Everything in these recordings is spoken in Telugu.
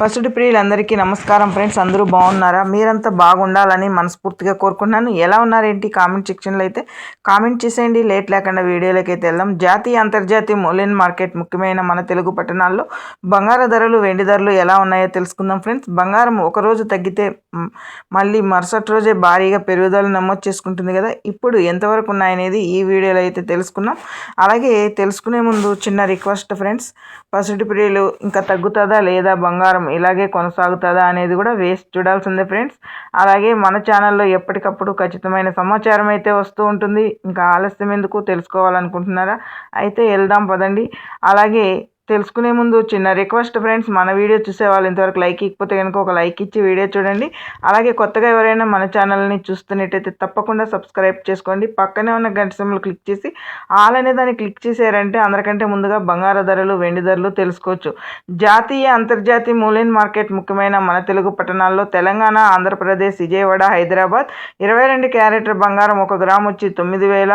First ప్రియులందరికీ నమస్కారం ఫ్రెండ్స్. అందరూ బాగున్నారా? మీరంతా బాగుండాలని మనస్ఫూర్తిగా కోరుకుంటున్నాను. ఎలా ఉన్నారేంటి? కామెంట్ సెక్షన్లో అయితే కామెంట్ చేసేయండి. లేట్ లేకుండా వీడియోలోకి అయితే వెళ్దాం. జాతీయ అంతర్జాతీయ మూలైన మార్కెట్ ముఖ్యమైన మన తెలుగు పట్టణాల్లో బంగారు ధరలు వెండి ధరలు ఎలా ఉన్నాయో తెలుసుకుందాం ఫ్రెండ్స్. బంగారం ఒకరోజు తగ్గితే మళ్ళీ మరుసటి రోజే భారీగా పెరుగుదల నమోదు చేసుకుంటుంది కదా. ఇప్పుడు ఎంతవరకు ఉన్నాయనేది ఈ వీడియోలో అయితే తెలుసుకుందాం. అలాగే తెలుసుకునే ముందు చిన్న రిక్వెస్ట్ ఫ్రెండ్స్. పసిడి ప్రియులు ఇంకా తగ్గుతుందా లేదా బంగారం ఇలాగే కొనసాగుతుందా అనేది కూడా వేస్ట్ చూడాల్సిందే ఫ్రెండ్స్. అలాగే మన ఛానల్లో ఎప్పటికప్పుడు ఖచ్చితమైన సమాచారం అయితే వస్తూ ఉంటుంది. ఇంకా ఆలస్యం ఎందుకు తెలుసుకోవాలనుకుంటున్నారా? అయితే వెళ్దాం పదండి. అలాగే తెలుసుకునే ముందు చిన్న రిక్వెస్ట్ ఫ్రెండ్స్ మన వీడియో చూసే వాళ్ళు ఇంతవరకు లైక్ ఇకపోతే కనుక ఒక లైక్ ఇచ్చి వీడియో చూడండి. అలాగే కొత్తగా ఎవరైనా మన ఛానల్ని చూస్తున్నట్టయితే తప్పకుండా సబ్స్క్రైబ్ చేసుకోండి. పక్కనే ఉన్న గంట సింబల్ క్లిక్ చేసి ఆల్ అనే దాన్ని క్లిక్ చేశారంటే అందరికంటే ముందుగా బంగారు ధరలు వెండి ధరలు తెలుసుకోవచ్చు. జాతీయ అంతర్జాతీయ మూల్యం మార్కెట్ ముఖ్యమైన మన తెలుగు పట్టణాల్లో తెలంగాణ ఆంధ్రప్రదేశ్ విజయవాడ హైదరాబాద్ ఇరవై రెండు క్యారెట్ బంగారం ఒక గ్రామ్ వచ్చి తొమ్మిది వేల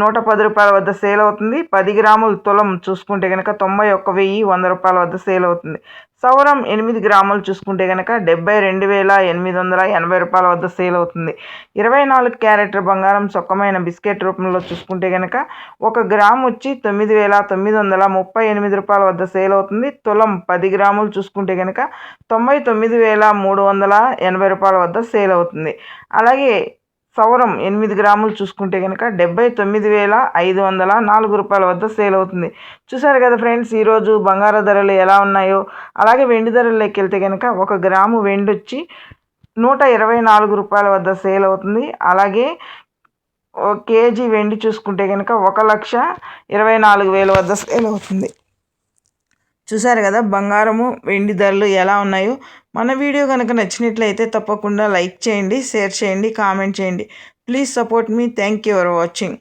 నూట పది రూపాయల వద్ద సేల్ అవుతుంది. పది గ్రాములు తులం చూసుకుంటే కనుక తొంభై ఒక్క వెయ్యి వంద రూపాయల వద్ద సేల్ అవుతుంది. సౌరం ఎనిమిది గ్రాములు చూసుకుంటే కనుక డెబ్బై రెండు వేల ఎనిమిది వందల ఎనభై రూపాయల వద్ద సేల్ అవుతుంది. ఇరవై నాలుగు క్యారెట్ బంగారం సొక్కమైన బిస్కెట్ రూపంలో చూసుకుంటే కనుక ఒక గ్రామ్ వచ్చి తొమ్మిది వేల తొమ్మిది వందల ముప్పై ఎనిమిది రూపాయల వద్ద సేల్ అవుతుంది. తులం పది గ్రాములు చూసుకుంటే కనుక తొంభై తొమ్మిది వేల మూడు వందల ఎనభై రూపాయల వద్ద సేల్ అవుతుంది. అలాగే సౌరం ఎనిమిది గ్రాములు చూసుకుంటే కనుక డెబ్బై తొమ్మిది వేల ఐదు వందల నాలుగు రూపాయల వద్ద సేల్ అవుతుంది. చూసారు కదా ఫ్రెండ్స్ ఈరోజు బంగారు ధరలు ఎలా ఉన్నాయో? అలాగే వెండి ధరల్లోకి వెళ్తే కనుక ఒక గ్రాము వెండి వచ్చి నూట ఇరవై నాలుగు రూపాయల వద్ద సేల్ అవుతుంది. అలాగే కేజీ వెండి చూసుకుంటే కనుక ఒక లక్ష ఇరవై నాలుగు వేల వద్ద సేల్ అవుతుంది. చూసారు కదా బంగారము వెండి ధరలు ఎలా ఉన్నాయో. మన వీడియో కనుక నచ్చినట్లయితే తప్పకుండా లైక్ చేయండి షేర్ చేయండి కామెంట్ చేయండి. Please support me. Thank you for watching.